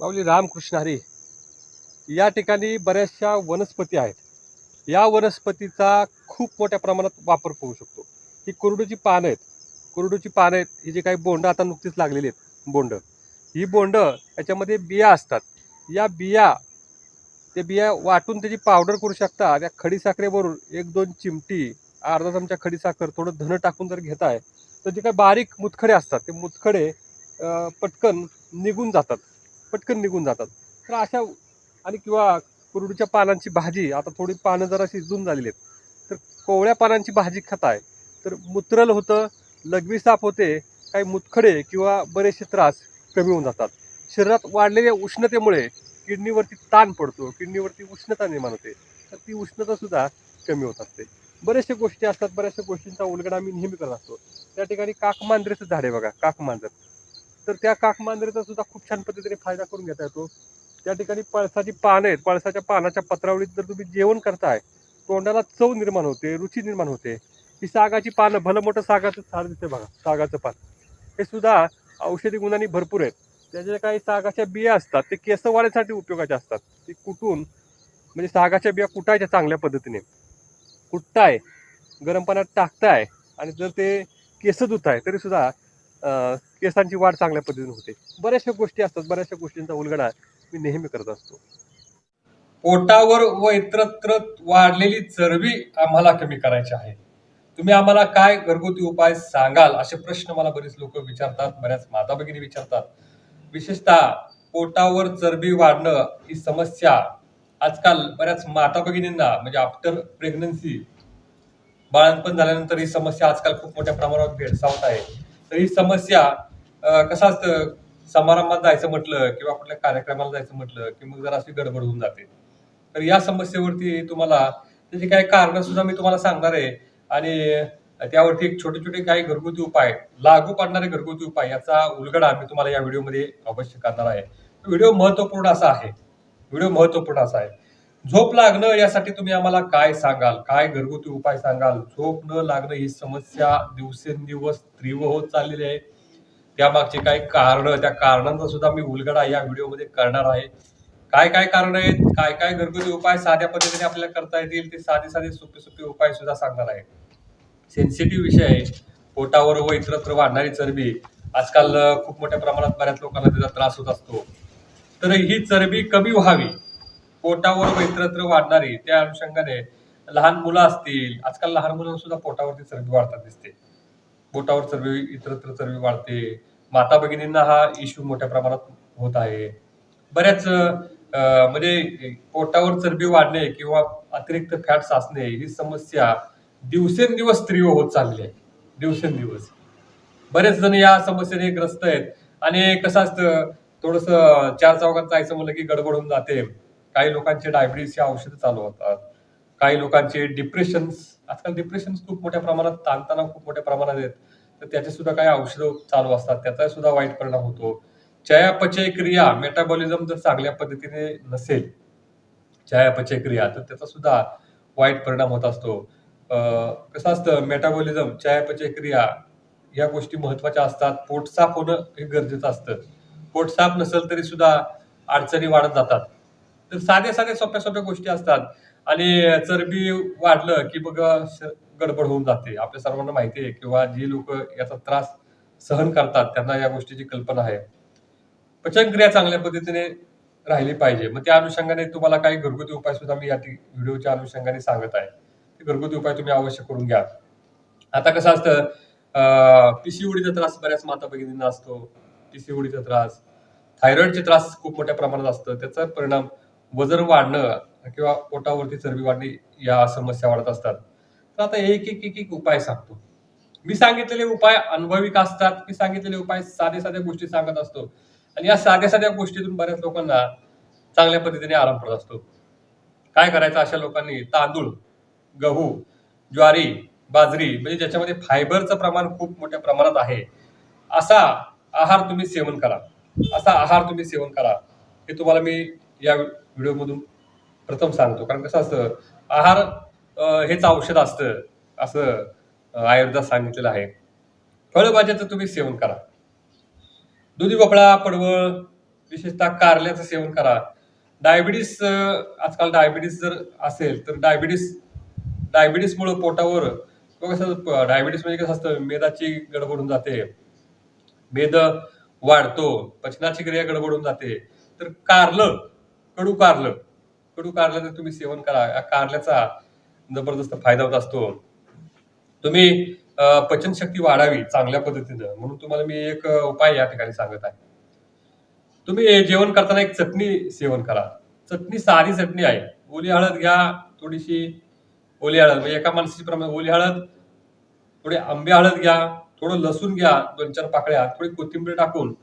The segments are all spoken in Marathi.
माऊली रामकृष्ण हरी या ठिकाणी बऱ्याचशा वनस्पती आहेत. या वनस्पतीचा खूप मोठ्या प्रमाणात वापर होऊ शकतो. ही कुरडूची पानं आहेत. कुरडूची पानं आहेत ही जी काही बोंड आता नुकतीच लागलेली आहेत बोंड. ही बोंड याच्यामध्ये बिया असतात. या बिया ते बिया वाटून त्याची पावडर करू शकता. त्या खडीसाखरेवरून एक दोन चिमटी अर्धा चमचा खडीसाखर थोडं धनं टाकून जर घेताय तर जे काही बारीक मुतखडे असतात ते मुतखडे पटकन निघून जातात. पटकन निघून जातात. तर अशा आणि किंवा कुरडूच्या पानांची भाजी आता थोडी पानं जरा शिजून झालेली आहेत. तर कोवळ्या पानांची भाजी खाताय तर मूत्रल होतं लघवी साफ होते काही मुतखडे किंवा बरेचसे त्रास कमी होऊन जातात. शरीरात वाढलेल्या उष्णतेमुळे किडनीवरती ताण पडतो किडनीवरती उष्णता निर्माण होते. तर ती उष्णतासुद्धा कमी होत असते. बऱ्याचशा गोष्टी असतात बऱ्याचशा गोष्टींचा उलगडा आम्ही नेहमी करत असतो. त्या ठिकाणी काकमांजरेचं झाड आहे बघा काकमांजर तर त्या काकमांजरीचा सुद्धा खूप छान पद्धतीने फायदा करून घेता येतो. त्या ठिकाणी पळसाची पानं आहेत. पळसाच्या पानाच्या पत्रावळीत जर तुम्ही जेवण करताय तोंडाला चव निर्माण होते रुची निर्माण होते. ही सागाची पानं भलं मोठं सागाचं झाड दिसते बघा सागाचं पान. हे सुद्धा औषधी गुणांनी भरपूर आहेत. त्याच्या काही सागाच्या बिया असतात ते केस वाढण्यासाठी उपयोगाचे असतात. ते कुटून म्हणजे सागाच्या बिया कुटायच्या चांगल्या पद्धतीने. कुटताय गरम पाण्यात टाकताय आणि जर ते केस धुताय तरी सुद्धा केसांची वाढ चांगल्या पद्धतीने होते. बऱ्याचशा गोष्टी असतात बऱ्याचशा गोष्टींचा उलगडा मी नेहमी करत असतो. पोटावर व इतरत्र वाढलेली चरबी आम्हाला कमी करायची आहे. तुम्ही आम्हाला काय घरगुती उपाय सांगाल? असे प्रश्न मला बरेच लोक विचारतात बऱ्याच माता भगिनी विचारतात. विशेषतः पोटावर चरबी वाढणं ही समस्या आजकाल बऱ्याच माता भगिनींना म्हणजे आफ्टर प्रेग्नन्सी बाळंतपण झाल्यानंतर ही समस्या आजकाल खूप मोठ्या प्रमाणावर भेडसावत आहे. तर ही समस्या कसं असतं समारंभात जायचं म्हटलं किंवा कुठल्या कार्यक्रमाला जायचं म्हटलं की मग जरा अशी गडबड होऊन जाते. तर या समस्येवरती तुम्हाला त्याची काही कारण सुद्धा मी तुम्हाला सांगणार आहे. आणि त्यावरती एक छोटे छोटे काही घरगुती उपाय लागू पडणारे घरगुती उपाय याचा उलगडा मी तुम्हाला या व्हिडिओमध्ये अवश्य करणार आहे. व्हिडिओ महत्त्वपूर्ण असा आहे. व्हिडिओ महत्त्वपूर्ण असा आहे. झोप लागणं यासाठी तुम्ही आम्हाला काय सांगाल? काय घरगुती उपाय सांगाल? झोप न लागणं ही समस्या दिवसेंदिवस तीव्र होत चाललेली आहे. त्यामागचे काही कारण त्या कारणांचा सुद्धा मी उलगडा या व्हिडिओमध्ये करणार आहे. काय काय कारण आहेत काय काय घरगुती उपाय साध्या पद्धतीने आपल्याला करता येतील ते साधे साधे सोपे सोपे उपाय सुद्धा सांगणार आहे. सेन्सिटिव्ह विषय आहे. पोटावर व इतरत्र वाढणारी चरबी. आजकाल खूप मोठ्या प्रमाणात बऱ्याच लोकांना त्याचा त्रास होत असतो. तर ही चरबी कमी व्हावी. पोटावर व इतरत्र वाढणारी त्या अनुषंगाने लहान मुलं असतील आजकाल लहान मुलांना सुद्धा पोटावरती चरबी वाढतात दिसते. पोटावर चरबी इतरत्र चरबी वाढते. माता भगिनींना हा इश्यू मोठ्या प्रमाणात होत आहे. बऱ्याच म्हणजे पोटावर चरबी वाढणे किंवा अतिरिक्त फॅट साचणे ही समस्या दिवसेंदिवस स्त्री होत चालली आहे. दिवसेंदिवस. बरेच जण या समस्येने ग्रस्त आहेत. आणि कसं असतं थोडस चार चौकात जायचं म्हणलं की गडबड होऊन जाते. काही लोकांचे डायबिटीसचे औषधं चालू होतात. काही लोकांचे डिप्रेशन्स आजकाल डिप्रेशन्स खूप मोठ्या प्रमाणात ताणताना खूप मोठ्या प्रमाणात आहेत. तर त्याचे सुद्धा काही औषधं चालू असतात. त्याचा सुद्धा वाईट परिणाम होतो. चयापचय क्रिया मेटाबॉलिझम जर चांगल्या पद्धतीने नसेल चयापचय क्रिया तर त्याचा सुद्धा वाईट परिणाम होत असतो. कसं असतं? मेटाबॉलिझम चयापचय क्रिया या गोष्टी महत्त्वाच्या असतात. पोट साफ होणं हे गरजेचं असतं. पोट साफ नसेल तरी सुद्धा अडचणी वाढत जातात. तर साध्या साध्या सोप्या सोप्या गोष्टी असतात. आणि चरबी वाढलं की मग श- गडबड होऊन जाते. आपल्या सर्वांना माहिती आहे किंवा जी लोक याचा त्रास सहन करतात त्यांना या गोष्टीची कल्पना आहे. पचनक्रिया चांगल्या पद्धतीने राहिली पाहिजे. मग त्या अनुषंगाने तुम्हाला काही घरगुती उपाय सुद्धा मी या व्हिडिओच्या अनुषंगाने सांगत आहे. ते घरगुती उपाय तुम्ही अवश्य करून घ्या. आता कसं असतं पिसीओडीचा त्रास बऱ्याच माता भगिनींना असतो. पिसीओडीचा त्रास थायरॉइडचे त्रास खूप मोठ्या प्रमाणात असतं. त्याचा परिणाम वजन वाढणं किंवा पोटावरती चरबी वाढणे या समस्या वाढत असतात. तर आता एक एक एक एक उपाय सांगतो. मी सांगितलेले उपाय अनुभविक असतात मी सांगितलेले उपाय साधे साध्या गोष्टी सांगत असतो. आणि या साध्या साध्या गोष्टीतून बऱ्याच लोकांना चांगल्या पद्धतीने आराम पडत असतो. काय करायचं अशा लोकांनी? तांदूळ गहू ज्वारी बाजरी म्हणजे ज्याच्यामध्ये फायबरचं प्रमाण खूप मोठ्या प्रमाणात आहे. असा आहार तुम्ही सेवन करा. असा आहार तुम्ही सेवन करा. हे तुम्हाला मी या व्हिडिओमधून प्रथम सांगतो. कारण कसं असतं आहार हेच औषध असतं असं आयुर्वेदात सांगितलेलं आहे. फळभाज्याचं तुम्ही सेवन करा. दुधी भोपळा पडवळ विशेषतः कारल्याचं सेवन करा. डायबिटीस आजकाल डायबिटीस जर असेल तर डायबिटीस डायबिटीसमुळे पोटावर किंवा कसं डायबिटीस म्हणजे कसं असतं मेदाची गडबड होऊन जाते. मेद वाढतो पचनाची क्रिया गडबड होऊन जाते. तर कारलं कडू कारलं कडू कारल्याचं तुम्ही सेवन करा. कारल्याचा जबरदस्त फायदा होत असतो. तुम्ही पचनशक्ती वाढावी चांगल्या पद्धतीनं. म्हणून तुम्हाला मी एक उपाय या ठिकाणी सांगत आहे. तुम्ही जेवण करताना एक चटणी सेवन करा. चटणी साधी चटणी आहे. ओली हळद घ्या थोडीशी. ओली हळद म्हणजे एका माणसाची प्रमाणे ओली हळद थोडी आंबे हळद घ्या थोडं लसूण घ्या दोन चार पाकळ्या थोडी कोथिंबीर टाकून.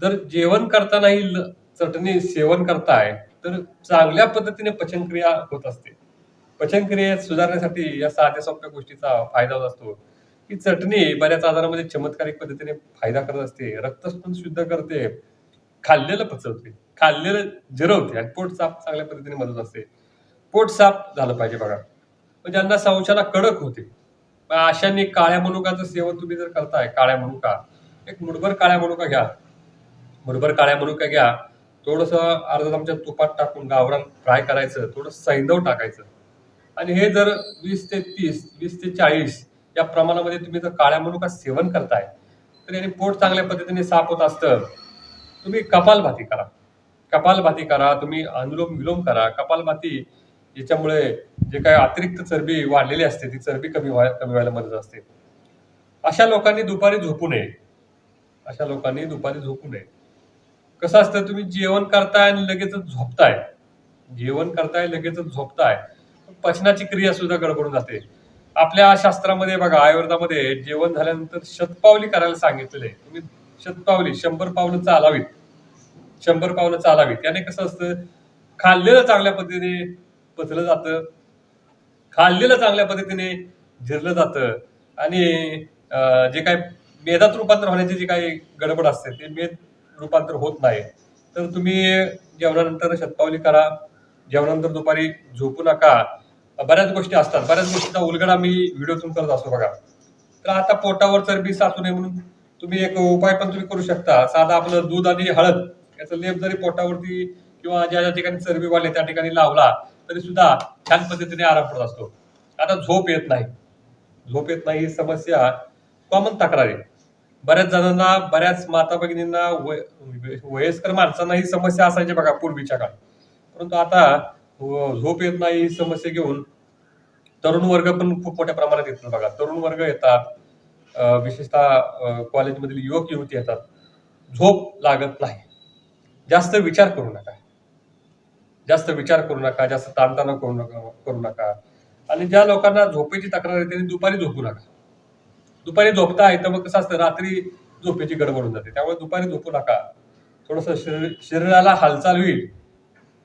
जर जेवण करतानाही ल- चटणी सेवन करताय तर चांगल्या पद्धतीने पचनक्रिया होत असते. पचनक्रिया सुधारण्यासाठी या साध्या सोप्या गोष्टीचा फायदा होत असतो. ही चटणी बऱ्याच आजारामध्ये चमत्कारिक पद्धतीने फायदा करत असते. रक्तस्पंद शुद्ध करते. खाल्लेलं पचवते. खाल्लेलं जिरवते आणि पोट साफ चांगल्या पद्धतीने मदत असते. पोट साफ झालं पाहिजे बघा. पण ज्यांना संशयाला कडक होते. मग अशाने काळ्या मनुकाचं सेवन तुम्ही जर करताय काळ्या मनुका. एक मुठभर काळ्या मनुका घ्या. मुठभर काळ्या मनुका घ्या. थोडंसं अर्धा चमचा तुपात टाकून गावरान फ्राय करायचं थोडं सैंदव टाकायचं. आणि हे जर वीस ते तीस वीस ते चाळीस या प्रमाणामध्ये तुम्ही जर काळ्या मनुका सेवन करताय तर याने पोट चांगल्या पद्धतीने साफ होत असतं. तुम्ही कपालभाती करा. कपालभाती करा तुम्ही अनुलोम विलोम करा. कपालभाती याच्यामुळे जे काही अतिरिक्त चरबी वाढलेली असते ती चरबी कमी व्हाय कमी व्हायला मदत असते. अशा लोकांनी दुपारी झोपू नये. अशा लोकांनी दुपारी झोपू नये. कसं असतं तुम्ही जेवण करताय आणि लगेचच झोपताय. जेवण करताय लगेचच झोपताय. पचनाची क्रिया सुद्धा गडबडून जाते. आपल्या शास्त्रामध्ये बघा आयुर्वेदामध्ये जेवण झाल्यानंतर शतपावली करायला सांगितलेलं आहे. तुम्ही शतपावली शंभर पावलं चालावीत. शंभर पावलं चालावीत. त्याने कसं असतं खाल्लेलं चांगल्या पद्धतीने पचलं जातं. खाल्लेलं चांगल्या पद्धतीने झिरलं जातं. आणि जे काय मेदात रूपांतर होण्याची जी काही गडबड असते ते मेद रूपांतर होत नाही. तर तुम्ही जेवणानंतर शतपावली करा. जेवणानंतर दुपारी झोपू नका. बऱ्याच गोष्टी असतात. बऱ्याच गोष्टीचा उलगडा मी व्हिडिओतून करत असतो बघा. तर आता पोटावर चरबी साचू नये म्हणून तुम्ही एक उपाय पण तुम्ही करू शकता. साधा आपलं दूध आणि हळद. याचा लेप जरी पोटावरती किंवा ज्या ज्या ठिकाणी चरबी वाढली त्या ठिकाणी लावला तरी सुद्धा छान पद्धतीने आराम पडत असतो. आता झोप येत नाही. झोप येत नाही ही समस्या कॉमन तक्रार आहे. बऱ्याच जणांना बऱ्याच माता भगिनींना वय- वयस्कर माणसांना ही समस्या असायची बघा पूर्वीच्या काळात. परंतु आता व- झोप येत नाही ही समस्या घेऊन तरुण वर्ग पण खूप मोठ्या प्रमाणात येतात बघा. तरुण वर्ग येतात. विशेषतः कॉलेजमधील युवक युवती येतात. झोप लागत नाही. जास्त विचार करू नका. जास्त विचार करू नका जास्त ताणतणाव करू नका करू नका. आणि ज्या लोकांना झोपेची तक्रार आहे त्यांनी दुपारी झोपू नका. दुपारी झोपता तर मग कसं असतं रात्री झोपेची गडबड होऊन जाते. त्यामुळे दुपारी झोपू नका. थोडस शरीर शरीराला हालचाल होईल.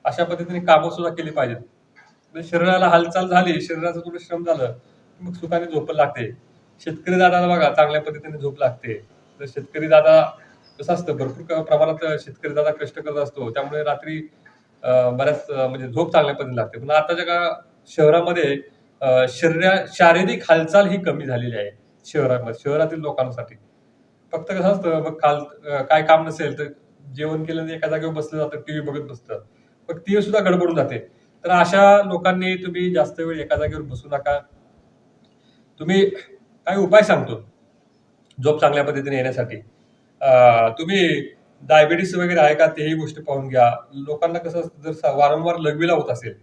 अशा पद्धतीने कामं सुद्धा केली पाहिजेत. म्हणजे शरीराला हालचाल झाली शरीराचं थोडं श्रम झालं मग सुखाने झोप लागते. शेतकरी दादाला बघा चांगल्या पद्धतीने झोप लागते. तर शेतकरी दादा कसं असतं भरपूर क- प्रमाणात शेतकरी दादा कष्ट करत असतो. त्यामुळे रात्री बऱ्याच म्हणजे झोप चांगल्या पद्धतीने लागते. पण आताच्या का शहरामध्ये शरीरा शारीरिक हालचाल ही कमी झालेली आहे. शहरामध्ये शहरातील लोकांसाठी. फक्त कसं असतं मग काल काय काम नसेल तर जेवण केलं एका जागेवर बसलं जातं टीव्ही बघत बसतं मग ती सुद्धा गडबडून जाते. तर अशा लोकांनी तुम्ही जास्त वेळ एका जागेवर बसू नका. तुम्ही काही उपाय सांगतो झोप चांगल्या पद्धतीने येण्यासाठी. तुम्ही डायबिटीस वगैरे आहे का तेही गोष्टी पाहून घ्या. लोकांना कसं असतं जर वारंवार लघवीला होत असेल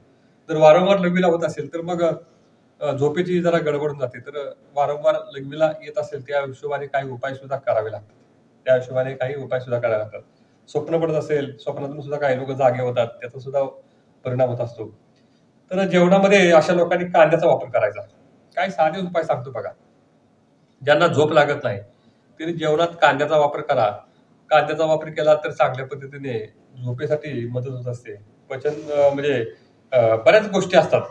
तर वारंवार लघवीला होत असेल तर मग झोपेची जरा गडबडून जाते. तर वारंवार लघवीला येत असेल त्या हिशोबाने काही उपाय सुद्धा करावे लागतात. त्या हिशोबाने काही उपाय सुद्धा करावे लागतात. स्वप्न पडत असेल स्वप्नातून सुद्धा काही लोक जागे होतात त्याचा सुद्धा परिणाम होत असतो. तर जेवणामध्ये अशा लोकांनी कांद्याचा वापर करायचा. काही साधे उपाय सांगतो बघा. ज्यांना झोप लागत नाही त्यांनी जेवणात कांद्याचा वापर करा. कांद्याचा वापर केला तर चांगल्या पद्धतीने झोपेसाठी मदत होत असते. पचन म्हणजे बऱ्याच गोष्टी असतात.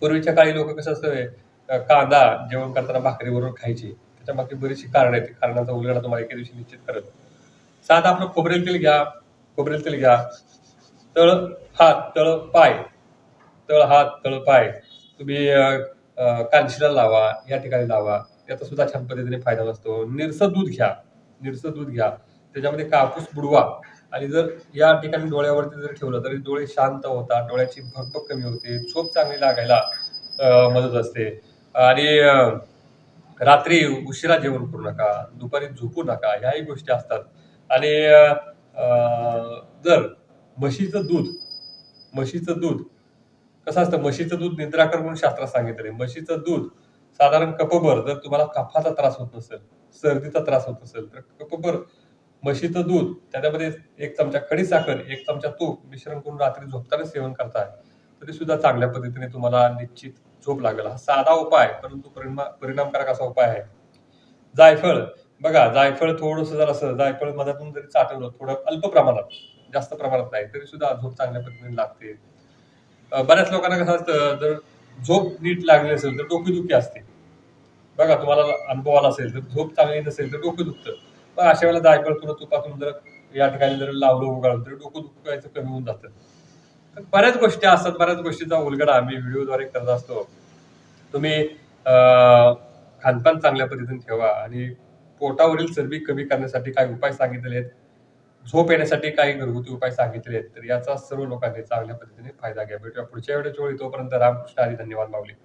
पूर्वीच्या काळी लोक कसं असतं कांदा जेवण करताना भाकरीवरून खायची. त्याच्यामागे बरीचशी कारण आहेत. कारणाचा उलगडा तुम्हाला एके दिवशी निश्चित करत साधं आपलं खोबरेल तेल घ्या खोबरेल तेल घ्या. तळ हात तळ पाय. तळ हात तळ पाय. तुम्ही कांशीला कानशिला लावा या ठिकाणी लावा. याचा सुद्धा छान पद्धतीने फायदा असतो निरसं दूध घ्या. निरसं दूध घ्या. त्याच्यामध्ये कापूस बुडवा. आणि जर या ठिकाणी डोळ्यावरती जर ठेवलं तरी डोळे शांत होतात डोळ्याची भगभग कमी होते झोप चांगली लागायला मदत असते. आणि रात्री उशिरा जेवण करू नका दुपारी झोपू नका ह्याही गोष्टी असतात. आणि जर म्हशीचं दूध म्हशीचं दूध कसं असतं म्हशीचं दूध निद्राकर म्हणून शास्त्रात सांगितलं म्हशीचं दूध साधारण कपभर जर तुम्हाला कफाचा त्रास होत नसेल सर्दीचा त्रास होत असेल तर कपभर म्हशीचं दूध त्याच्यामध्ये एक चमचा खडी साखर एक चमचा तूप मिश्रण करून रात्री झोपताना सेवन करताय तरी सुद्धा चांगल्या पद्धतीने तुम्हाला निश्चित झोप लागेल. हा साधा उपाय आहे, परंतु परिणाम परिणामकारक असा उपाय आहे. जायफळ बघा जायफळ थोडस जर असं जायफळ मधातून जरी चाटवलं थोडं अल्प प्रमाणात जास्त प्रमाणात नाही तरी सुद्धा झोप चांगल्या पद्धतीने लागते. बऱ्याच लोकांना कसं असतं जर झोप नीट लागली असेल तर डोकेदुखी असते. बघा तुम्हाला अनुभव आला असेल तर झोप चांगली नसेल तर डोकं दुखतं. पण अशा वेळेला जायफळ थोडं तुपातून जर या ठिकाणी जर लावलं उगाळलं तर डोकं दुखायचं कमी होऊन जातं. तर बऱ्याच गोष्टी असतात बऱ्याच गोष्टीचा उलगडा आम्ही व्हिडिओद्वारे करत असतो. तुम्ही खानपान चांगल्या पद्धतीने ठेवा आणि पोटावरील चरबी कमी करण्यासाठी काही उपाय सांगितले आहेत. झोप येण्यासाठी काही घरगुती उपाय सांगितले आहेत. तर याचा सर्व लोकांनी चांगल्या पद्धतीने फायदा घ्या. भेटूया पुढच्या वेळेस तोपर्यंत रामकृष्ण आणि धन्यवाद मावली